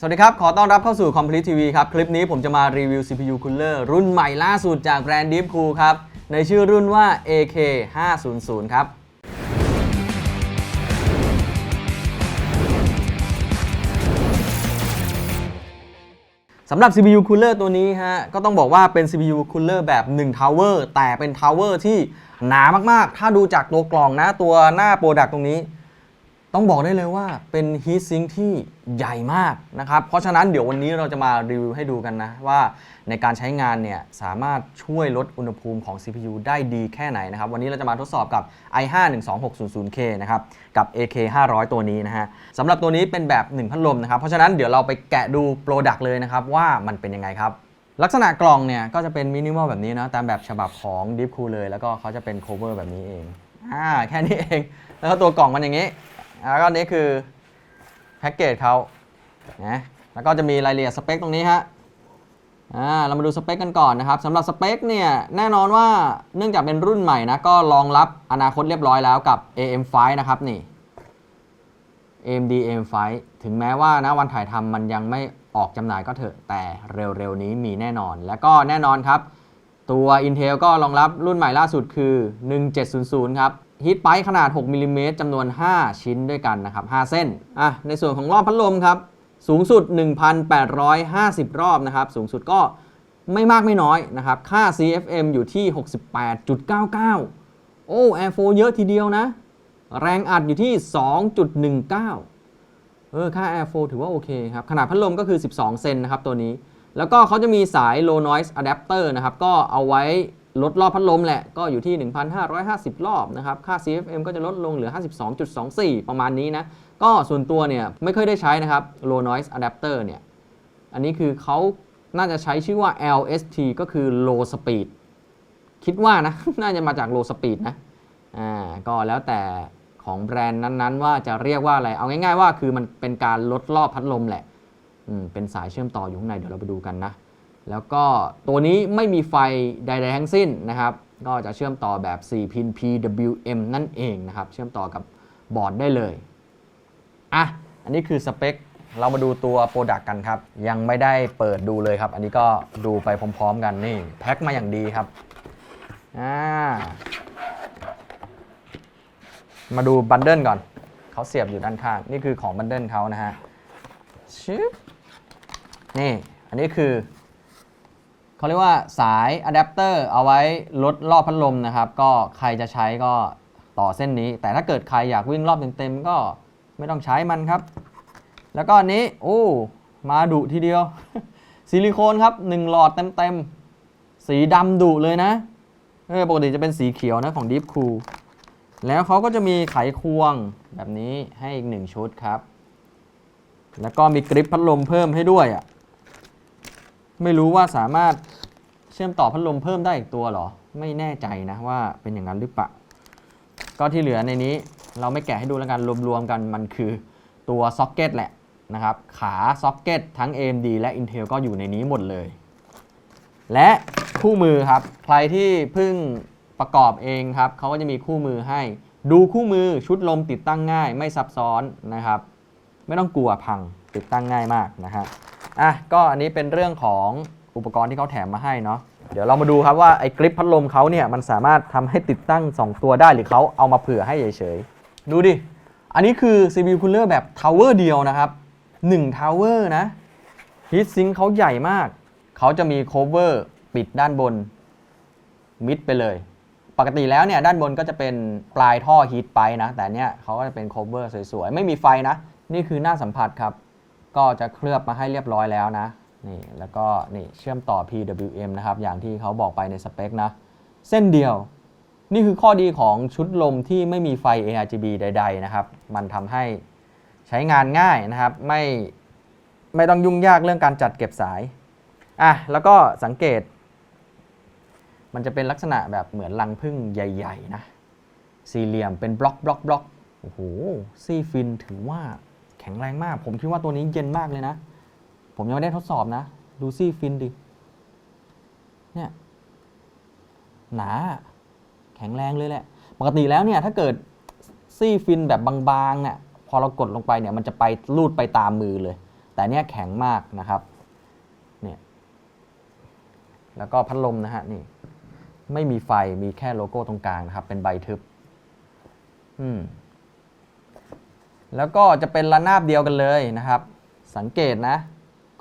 สวัสดีครับ ขอต้อนรับเข้าสู่ Complete TV ครับ คลิปนี้ผมจะมารีวิว CPU Cooler รุ่นใหม่ล่าสุดจากแบรนด์ Deepcool ครับ ในชื่อรุ่นว่า AK 500ครับ สำหรับ CPU Cooler ตัวนี้ฮะ ก็ต้องบอกว่าเป็น CPU Cooler แบบ 1 Tower แต่เป็น Tower ที่หนามาก ๆ ถ้าดูจากตัวกล่องนะ ตัวหน้าโปรดักตรงนี้ ต้องบอกได้เลยว่าเป็น Heat Sink ที่ใหญ่มากนะครับ เพราะฉะนั้นเดี๋ยววันนี้เราจะมารีวิวให้ดูกันนะว่าในการใช้งานเนี่ยสามารถช่วยลดอุณหภูมิของ CPU ได้ดีแค่ไหนนะครับ วันนี้เราจะมาทดสอบกับ i5 12600K นะครับ กับ AK 500 ตัวนี้นะฮะสำหรับตัวนี้เป็นแบบ 1 พัดลมนะครับ เพราะฉะนั้นเดี๋ยวเราไปแกะดูโปรดักต์เลยนะครับว่ามันเป็นยังไงครับลักษณะกล่องเนี่ยก็จะเป็นมินิมอลแบบนี้นะตามแบบฉบับของ Deep Cool เลย แล้วก็เขาจะเป็น cover แบบนี้เองอ่าแค่นี้เอง แล้วก็ตัวกล่องมันอย่างนี้ แล้วก็นี่คือแพ็กเกจเขานะแล้วก็จะมีรายละเอียดสเปคตรงนี้ฮะอ่าเรามาดูสเปคกันก่อนนะครับสำหรับสเปคเนี่ยแน่นอนว่าเนื่องจากเป็นรุ่นใหม่นะ ก็รองรับอนาคตเรียบร้อยแล้วกับ AM5 นะครับนี่ AMD AM5 ถึงแม้ว่านะวันถ่ายทำมันยังไม่ออกจำหน่ายก็เถอะ แต่เร็วๆนี้มีแน่นอน แล้วก็แน่นอนครับ ตัว Intel ก็รองรับรุ่นใหม่ล่าสุดคือ 1700 ครับ ฮีทไปขนาด 6มิลลิเมตรจำนวน 5 ชิ้นด้วยกันนะครับ 5 เส้น อะ ในส่วนของรอบพัดลมครับ สูงสุด 1,850 รอบนะครับ สูงสุดก็ไม่มากไม่น้อยนะครับ ค่า CFM อยู่ที่ 68.99 โอ้ Air4 เยอะทีเดียวนะ แรงอัดอยู่ที่ 2.19 เออ ค่า Air 4ถือว่าโอเคครับ ขนาดพัดลมก็คือ 12 เซนนะครับตัวนี้ แล้วก็เขาจะมีสาย low noise adapter นะครับ ก็เอาไว้ ลดรอบพัดลมแหละ ก็อยู่ที่ 1,550 รอบนะครับ ค่า CFM ก็จะลดลงเหลือ 52.24 ประมาณนี้นะ ก็ส่วนตัวเนี่ยไม่ค่อยได้ใช้นะครับ low noise adapter เนี่ย อันนี้คือเขาน่าจะใช้ชื่อว่า LST ก็คือ low speed คิดว่านะ น่าจะมาจาก low speed นะ อ่า ก็แล้วแต่ของแบรนด์นั้นๆ ว่าจะเรียกว่าอะไร เอาง่ายๆว่าคือมันเป็นการลดรอบพัดลมแหละ อืม เป็นสายเชื่อมต่ออยู่ข้างใน เดี๋ยวเราไปดูกันนะ แล้วก็ตัวนี้ไม่มีไฟใด ๆ ทั้งสิ้นนะครับ ก็จะเชื่อมต่อแบบ 4 พิน PWM นั่นเองนะครับ เชื่อมต่อกับบอร์ดได้เลย อะ อันนี้คือสเปค เรามาดูตัวโปรดักต์กันครับ ยังไม่ได้เปิดดูเลยครับ อันนี้ก็ดูไปพร้อม ๆ กันนี่แพ็คมาอย่างดีครับ อ่า มาดูบันเดิลก่อน เขาเสียบอยู่ด้านข้าง นี่คือของบันเดิลเขานะฮะชึบนี่ อันนี้คือ เขาเรียกว่าสายอะแดปเตอร์เอาไว้ลดรอบพัดลมนะครับ ก็ใครจะใช้ก็ต่อเส้นนี้ แต่ถ้าเกิดใครอยากวิ่งรอบเต็มๆก็ไม่ต้องใช้มันครับ แล้วก็อันนี้โอ้มาดุทีเดียว ซิลิโคนครับ1หลอดเต็มๆ สีดำดุเลยนะเออปกติจะเป็นสีเขียวนะของ Deep Cool แล้วเขาก็จะมีไขควงแบบนี้ให้อีกหนึ่งชุดครับ แล้วก็มีกริปพัดลมเพิ่มให้ด้วยอะ ไม่รู้ว่าสามารถเชื่อมต่อพัดลมเพิ่มได้อีกตัวหรอ ไม่แน่ใจนะว่าเป็นอย่างนั้นหรือเปล่า ก็ที่เหลือในนี้เราไม่แกะให้ดูแล้วกันรวมๆกันมันคือตัวซ็อกเก็ตแหละนะครับ ขาซ็อกเก็ตทั้ง AMD และ Intel ก็อยู่ในนี้หมดเลย และคู่มือครับ ใครที่เพิ่งประกอบเองครับเขาก็จะมีคู่มือให้ ดูคู่มือชุดลมติดตั้งง่าย ไม่ซับซ้อนนะครับ ไม่ต้องกลัวพังติดตั้งง่ายมากนะฮะ อะก็อันนี้เป็นเรื่องของอุปกรณ์ที่เขาแถมมาให้เนาะเดี๋ยวเรามาดูครับว่าไอ้กริปพัดลมเขาเนี่ยมันสามารถทำให้ติดตั้ง 2 ตัวได้หรือเขาเอามาเผื่อให้เฉยๆดูดิ อันนี้คือ CPU cooler แบบทาวเวอร์เดียวนะครับ1ทาวเวอร์นะฮีทซิงเขาใหญ่มาก เขาจะมีโคเวอร์ปิดด้านบน มิดไปเลย ปกติแล้วเนี่ยด้านบนก็จะเป็นปลายท่อฮีทไปนะ แต่เนี่ยเขาก็จะเป็นโคเวอร์สวยๆ ไม่มีไฟนะ นี่คือหน้าสัมผัสครับ ก็จะเคลือบมาให้เรียบร้อยแล้วนะนี่แล้วก็นี่เชื่อมต่อ PWM นะครับอย่างที่เขาบอกไปในสเปคนะเส้นเดียว นี่คือข้อดีของชุดลมที่ไม่มีไฟ ARGB ใด ๆ นะครับ มันทำให้ใช้งานง่ายนะครับ ไม่ไม่ต้องยุ่งยากเรื่องการจัดเก็บสายอะแล้วก็สังเกต มันจะเป็นลักษณะแบบเหมือนรังผึ้งใหญ่ ๆ นะ สี่เหลี่ยมเป็นบล็อกบล็อกบล็อกโอ้โหซี่ฟินถือว่า ข็งแรงมาก ผมคิดว่าตัวนี้เย็นมากเลยนะ ผมยังไม่ได้ทดสอบนะ ดูซี่ฟินดิ เนี่ย หนา แข็งแรงเลยแหละ ปกติแล้วเนี่ย ถ้าเกิดซี่ฟินแบบบางๆเนี่ยพอเรากดลงไปเนี่ยมันจะไปลูดไปตามมือเลย แต่เนี้ยแข็งมากนะครับ เนี่ย แล้วก็พัดลมนะฮะนี่ ไม่มีไฟมีแค่โลโก้ตรงกลางนะครับ เป็นใบทึบ อืม แล้วก็จะเป็นระนาบเดียวกันเลยนะครับ สังเกตนะ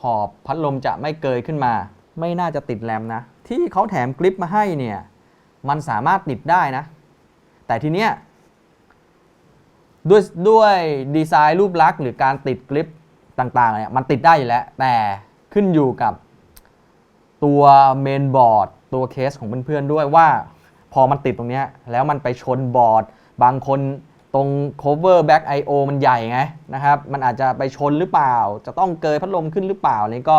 ขอบพัดลมจะไม่เกยขึ้นมา ไม่น่าจะติดแรมนะ ที่เขาแถมกริปมาให้เนี่ย มันสามารถติดได้นะ แต่ทีเนี้ยด้วยด้วยดีไซน์รูปลักษณ์หรือการติดกริปต่างๆเนี่ยมันติดได้อยู่แล้ว แต่ขึ้นอยู่กับตัวเมนบอร์ดตัวเคสของเพื่อนๆด้วยว่า พอมันติดตรงเนี้ยแล้วมันไปชนบอร์ด บางคน ตรง cover back IO มันใหญ่ไงนะครับ มันอาจจะไปชนหรือเปล่า จะต้องเกยพัดลมขึ้นหรือเปล่าอันนี่ก็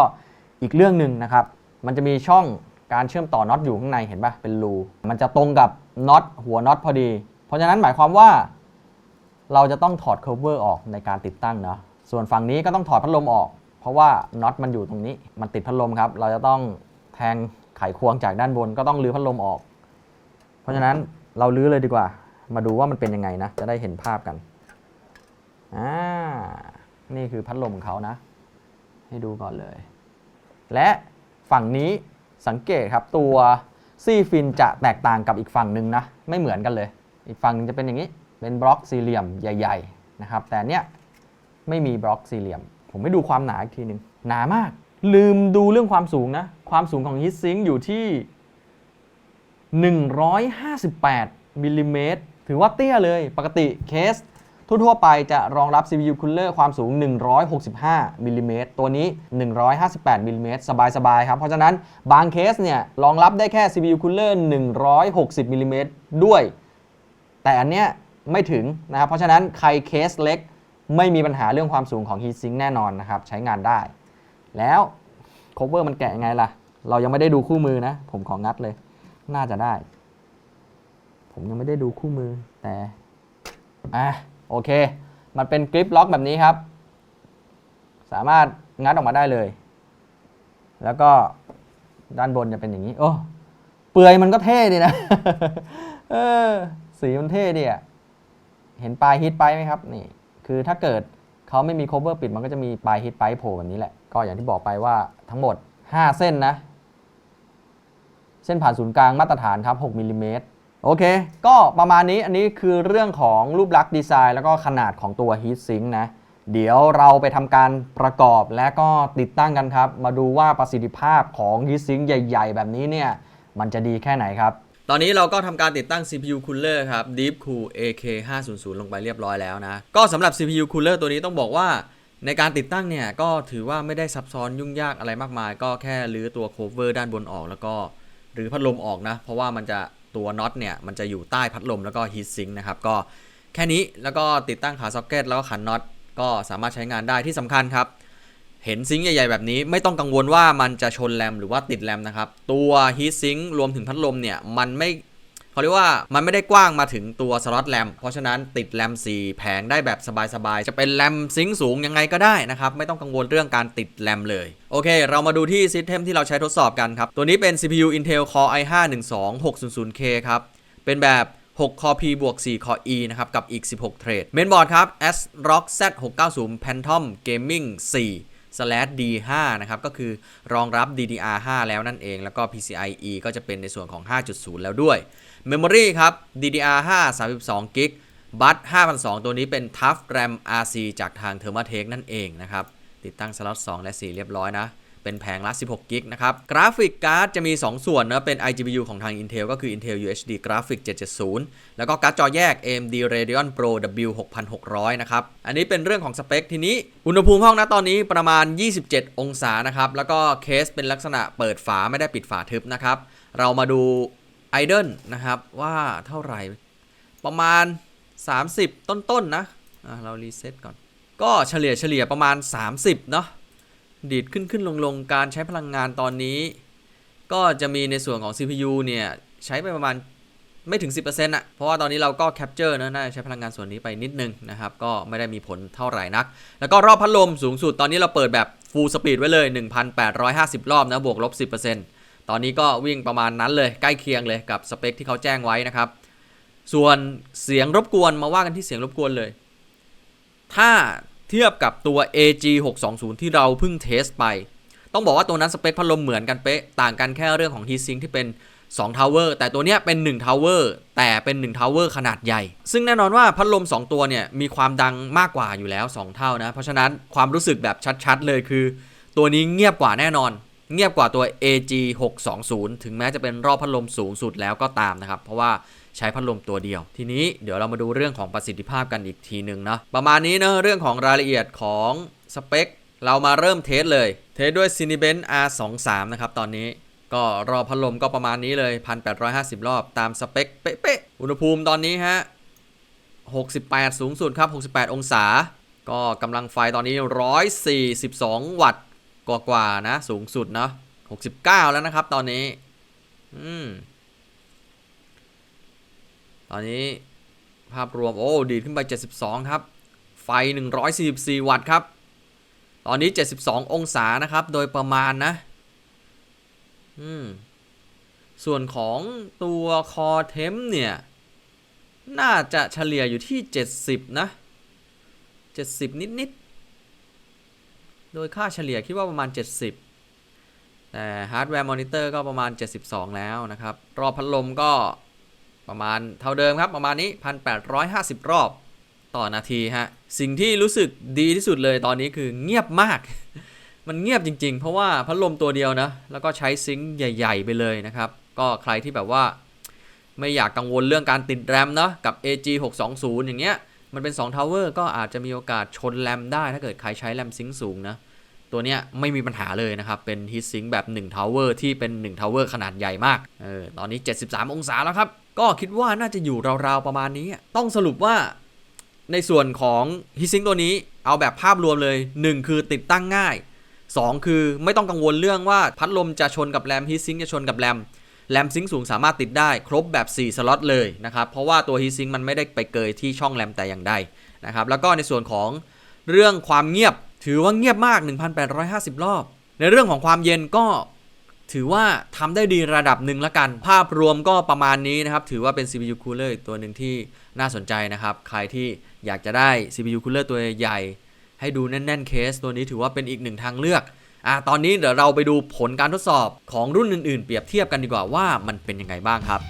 อีกเรื่องหนึ่งนะครับ มันจะมีช่องการเชื่อมต่อน็อตอยู่ข้างในเห็นปะเป็นรู มันจะตรงกับน็อตหัวน็อตพอดี เพราะฉะนั้นหมายความว่า เราจะต้องถอด cover ออกในการติดตั้งเนาะ ส่วนฝั่งนี้ก็ต้องถอดพัดลมออก เพราะว่าน็อตมันอยู่ตรงนี้ มันติดพัดลมครับ เราจะต้องแทงไขควงจากด้านบนก็ต้องรื้อพัดลมออก เพราะฉะนั้นเราลื้อเลยดีกว่า มาดูว่ามันเป็นยังไงนะ จะได้เห็นภาพกัน อ่า นี่คือพัดลมของเขานะ ให้ดูก่อนเลย และฝั่งนี้สังเกตครับตัวซี่ฟินจะแตกต่างกับอีกฝั่งหนึ่งนะ ไม่เหมือนกันเลย อีกฝั่งหนึงจะเป็นอย่างนี้ เป็นบล็อกสี่เหลี่ยมใหญ่ ๆ นะครับ แต่เนี้ยไม่มีบล็อกสี่เหลี่ยม ผมไม่ดูความหนาอีกทีหนึ่งหนามาก ลืมดูเรื่องความสูงนะ ความสูงของฮิตซิงอยู่ที่ 158มิลลิเมตร ถือว่าเตี้ยเลย ปกติเคสทั่วๆไปจะรองรับ CPU Cooler ความสูง 165มิลลิเมตรตัวนี้ 158มิลลิเมตรสบายๆครับ เพราะฉะนั้นบางเคสเนี่ยรองรับได้แค่ CPU Cooler 160มิลลิเมตรด้วย แต่อันเนี้ยไม่ถึงนะครับ เพราะฉะนั้นใครเคสเล็ก ไม่มีปัญหาเรื่องความสูงของ Heatsink แน่นอนนะครับ ใช้งานได้ แล้ว cover มันแกะยังไงล่ะ เรายังไม่ได้ดูคู่มือนะ ผมของงัดเลย น่าจะได้ ผมยังไม่ได้ดูคู่มือแต่อะโอเค มันเป็นกริปล็อกแบบนี้ครับ สามารถงัดออกมาได้เลย แล้วก็ด้านบนจะเป็นอย่างนี้ โอ้เปลือยมันก็เท่ดีนะเออสีมันเท่ดีอะเห็นปลายฮิตไปไหมครับนี่ คือถ้าเกิดเขาไม่มี cover ปิดมันก็จะมีปลายฮิตไปโผล่แบบนี้แหละ ก็อย่างที่บอกไปว่าทั้งหมด 5 เส้นนะ เส้นผ่านศูนย์กลางมาตรฐานครับ 6มิลลิเมตร โอเค ก็ประมาณนี้อันนี้คือเรื่องของรูปลักษณ์ดีไซน์แล้วก็ขนาดของตัว Heat Sink นะ เดี๋ยวเราไปทำการประกอบและก็ติดตั้งกันครับ มาดูว่าประสิทธิภาพของ Heat Sink ใหญ่ ๆ แบบนี้เนี่ย มันจะดีแค่ไหนครับ ตอนนี้เราก็ทำการติดตั้ง CPU Cooler ครับ Deep Cool AK 500 ลงไปเรียบร้อยแล้วนะ ก็สำหรับ CPU Cooler ตัวนี้ต้องบอกว่าในการติดตั้งเนี่ยก็ถือว่าไม่ได้ซับซ้อนยุ่งยากอะไรมากมาย ก็แค่รื้อตัว cover ด้านบนออก แล้วก็หรือพัดลมออกนะ เพราะว่ามันจะ ตัวน็อตเนี่ยมันจะอยู่ใต้พัดลมแล้วก็ฮีทซิงค์นะครับก็แค่นี้แล้วก็ติดตั้งขาซ็อกเก็ตแล้วก็ขันน็อตก็สามารถใช้งานได้ที่สำคัญครับ เห็นซิงค์ใหญ่ ๆ แบบนี้ไม่ต้องกังวลว่ามันจะชนแรมหรือว่าติดแรมนะครับ ตัวฮีทซิงค์รวมถึงพัดลมเนี่ยมันไม่ เขาเรียกว่ามันไม่ได้กว้างมาถึงตัวสล็อตแรมเพราะฉะนั้นติดแรม4แผงได้แบบสบายๆ จะเป็นแรมซิงค์สูงยังไงก็ได้นะครับ ไม่ต้องกังวลเรื่องการติดแรมเลย โอเค เรามาดูที่ซิสเต็มที่เราใช้ทดสอบกันครับ ตัวนี้เป็น CPU Intel Core i5 12600K ครับ เป็นแบบ6 Core P บวก 4 Core E นะครับ กับอีก 16 เทรด เมนบอร์ดครับ ASRock Z690 Phantom Gaming 4 D5 นะครับก็คือรองรับ DDR5 แล้วนั่นเอง แล้วก็ PCIe ก็จะเป็นในส่วนของ 5.0 แล้วด้วย Memory ครับ DDR5 32 g b บัต5,002 ตัวนี้เป็น Tough RAM RC จากทาง Thermaltake นั่นเองนะครับ ติดตั้งสล็อต 2 และ 4 เรียบร้อยนะ เป็นแผงละ 16 กิกนะครับ กราฟิกการ์ดจะมี 2 ส่วนนะ เป็น iGPU ของทาง Intel ก็คือ Intel UHD Graphic 770 แล้วก็การ์ดจอแยก AMD Radeon Pro W6600 นะครับ อันนี้เป็นเรื่องของสเปคทีนี้ อุณหภูมิห้องนะตอนนี้ประมาณ 27 องศานะครับ แล้วก็เคสเป็นลักษณะเปิดฝาไม่ได้ปิดฝาทึบนะครับ เรามาดู Idle นะครับว่าเท่าไหร่ ประมาณ 30 ต้นๆนนะะเรารีเซ็ตก่อน ก็เฉลี่ยเฉลี่ยประมาณ 30 เนาะ ดีดขึ้นขึ้นลงลงการใช้พลังงานตอนนี้ ก็จะมีในส่วนของ CPU เนี่ยใช้ไปประมาณไม่ถึง 10%อะ่ะ เพราะว่าตอนนี้เราก็แคปเจอร์นะน่าจะใช้พลังงานส่วนนี้ไปนิดนึงนะครับ ก็ไม่ได้มีผลเท่าไหร่นัก แล้วก็รอบพัดลมสูงสุดตอนนี้เราเปิดแบบ full speed ไว้เลย 1,850 รอบนะ บวกลบ 10%ตอนนี้ก็วิ่งประมาณนั้นเลยใกล้เคียงเลยกับสเปคที่เขาแจ้งไว้นะครับ ส่วนเสียงรบกวนมาว่ากันที่เสียงรบกวนเลย ถ้า เทียบกับตัว AG 620 ที่เราเพิ่งเทสไป ต้องบอกว่าตัวนั้นสเปคพัดลมเหมือนกันเป๊ะ ต่างกันแค่เรื่องของ Heat Sink ที่เป็น2 Tower แต่ตัวเนี้ยเป็น1 Tower แต่เป็น1 Tower ขนาดใหญ่ ซึ่งแน่นอนว่าพัดลม 2 ตัวเนี่ยมีความดังมากกว่าอยู่แล้ว 2 เท่านะ เพราะฉะนั้นความรู้สึกแบบชัดๆเลยคือ ตัวนี้เงียบกว่าแน่นอน เงียบกว่าตัว AG 620 ถึงแม้จะเป็นรอบพัดลมสูงสุดแล้วก็ตามนะครับ เพราะว่า ใช้พัดลมตัวเดียว ทีนี้เดี๋ยวเรามาดูเรื่องของประสิทธิภาพกันอีกทีหนึ่งนะประมาณนี้เนะเรื่องของรายละเอียดของสเปคเรามาเริ่มเทสเลย เทสด้วย Cinebench R23 นะครับตอนนี้ก็รอบพัดลมก็ประมาณนี้เลย 1850 รอบตามสเปคเป๊ะๆอุณหภูมิตอนนี้ฮะ 68 สูงสุดครับ 68 องศา ก็กำลังไฟตอนนี้ 142 วัตต์กว่าๆนะ สูงสุดเนาะ69 แล้วนะครับตอนนี้ อืม อนนี้ภาพรวม โอ้ ดีดขึ้นไป 72 ครับ ไฟ 144 วัตต์ครับ ตอนนี้ 72 องศานะครับ โดยประมาณนะ อืม ส่วนของตัวคอเทมเนี่ย น่าจะเฉลี่ยอยู่ที่ 70 นะ 70 นิด ๆ โดยค่าเฉลี่ยคิดว่าประมาณ 70 แต่ฮาร์ดแวร์มอนิเตอร์ก็ประมาณ 72 แล้วนะครับ รอบพัดลมก็ ประมาณเท่าเดิมครับประมาณนี้ 1,850 รอบต่อนาทีฮะ สิ่งที่รู้สึกดีที่สุดเลยตอนนี้คือเงียบมาก มันเงียบจริง ๆ เพราะว่าพัดลมตัวเดียวนะ แล้วก็ใช้ซิงค์ใหญ่ ๆ ไปเลยนะครับ ก็ใครที่แบบว่า ไม่อยากกังวลเรื่องการติดแรมเนาะกับ AG 620อย่างเงี้ย มันเป็น2 Tower ก็อาจจะมีโอกาสชนแรมได้ถ้าเกิดใครใช้แรมซิงค์สูงนะ ตัวเนี้ยไม่มีปัญหาเลยนะครับ เป็น Heat Sink แบบ1 Tower ที่เป็น1 Tower ขนาดใหญ่มาก เออ ตอนนี้ 73 องศาแล้วครับ ก็คิดว่าน่าจะอยู่ราวๆประมาณนี้ ต้องสรุปว่าในส่วนของ Heat Sink ตัวนี้เอาแบบภาพรวมเลย 1 คือติดตั้งง่าย 2 คือไม่ต้องกังวลเรื่องว่าพัดลมจะชนกับแรม Heat Sink จะชนกับแรมแรมซิงสูงสามารถติดได้ครบแบบ 4 สล็อตเลยนะครับ เพราะว่าตัว Heat Sink มันไม่ได้ไปเกยที่ช่องแรมแต่อย่างใดนะครับ แล้วก็ในส่วนของเรื่องความเงียบ ถือว่าเงียบมาก 1,850 รอบ ในเรื่องของความเย็นก็ถือว่าทำได้ดีระดับหนึ่งละกัน ภาพรวมก็ประมาณนี้นะครับ ถือว่าเป็น CPU cooler อีกตัวหนึ่งที่น่าสนใจนะครับ ใครที่อยากจะได้ CPU cooler ตัวใหญ่ ให้ดูแน่น ๆ เคส ตัวนี้ถือว่าเป็นอีกหนึ่งทางเลือกอะตอนนี้เดี๋ยวเราไปดูผลการทดสอบของรุ่นอื่น ๆ เปรียบเทียบกันดีกว่าว่ามันเป็นยังไงบ้างครับ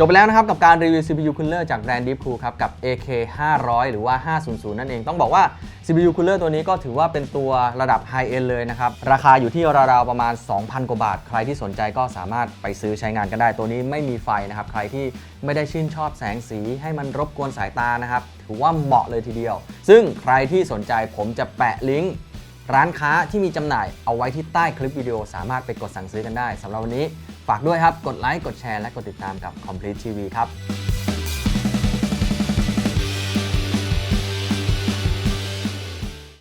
จบไปแล้วนะครับกับการรีวิว CPU Cooler จากแบรนด์ Deep Cool ครับกับ AK 500 หรือว่า 500 นั่นเอง ต้องบอกว่า CPU Cooler ตัวนี้ก็ถือว่าเป็นตัวระดับ High End เลยนะครับ ราคาอยู่ที่ราวๆประมาณ 2,000 กว่าบาท ใครที่สนใจก็สามารถไปซื้อใช้งานกันได้ ตัวนี้ไม่มีไฟนะครับ ใครที่ไม่ได้ชื่นชอบแสงสีให้มันรบกวนสายตานะครับ ถือว่าเหมาะเลยทีเดียว ซึ่งใครที่สนใจผมจะแปะลิงก์ร้านค้าที่มีจำหน่ายเอาไว้ที่ใต้คลิปวิดีโอสามารถไปกดสั่งซื้อกันได้สำหรับวันนี้ ฝากด้วยครับ กดไลค์ กดแชร์ และกดติดตามกับ Complete TV ครับ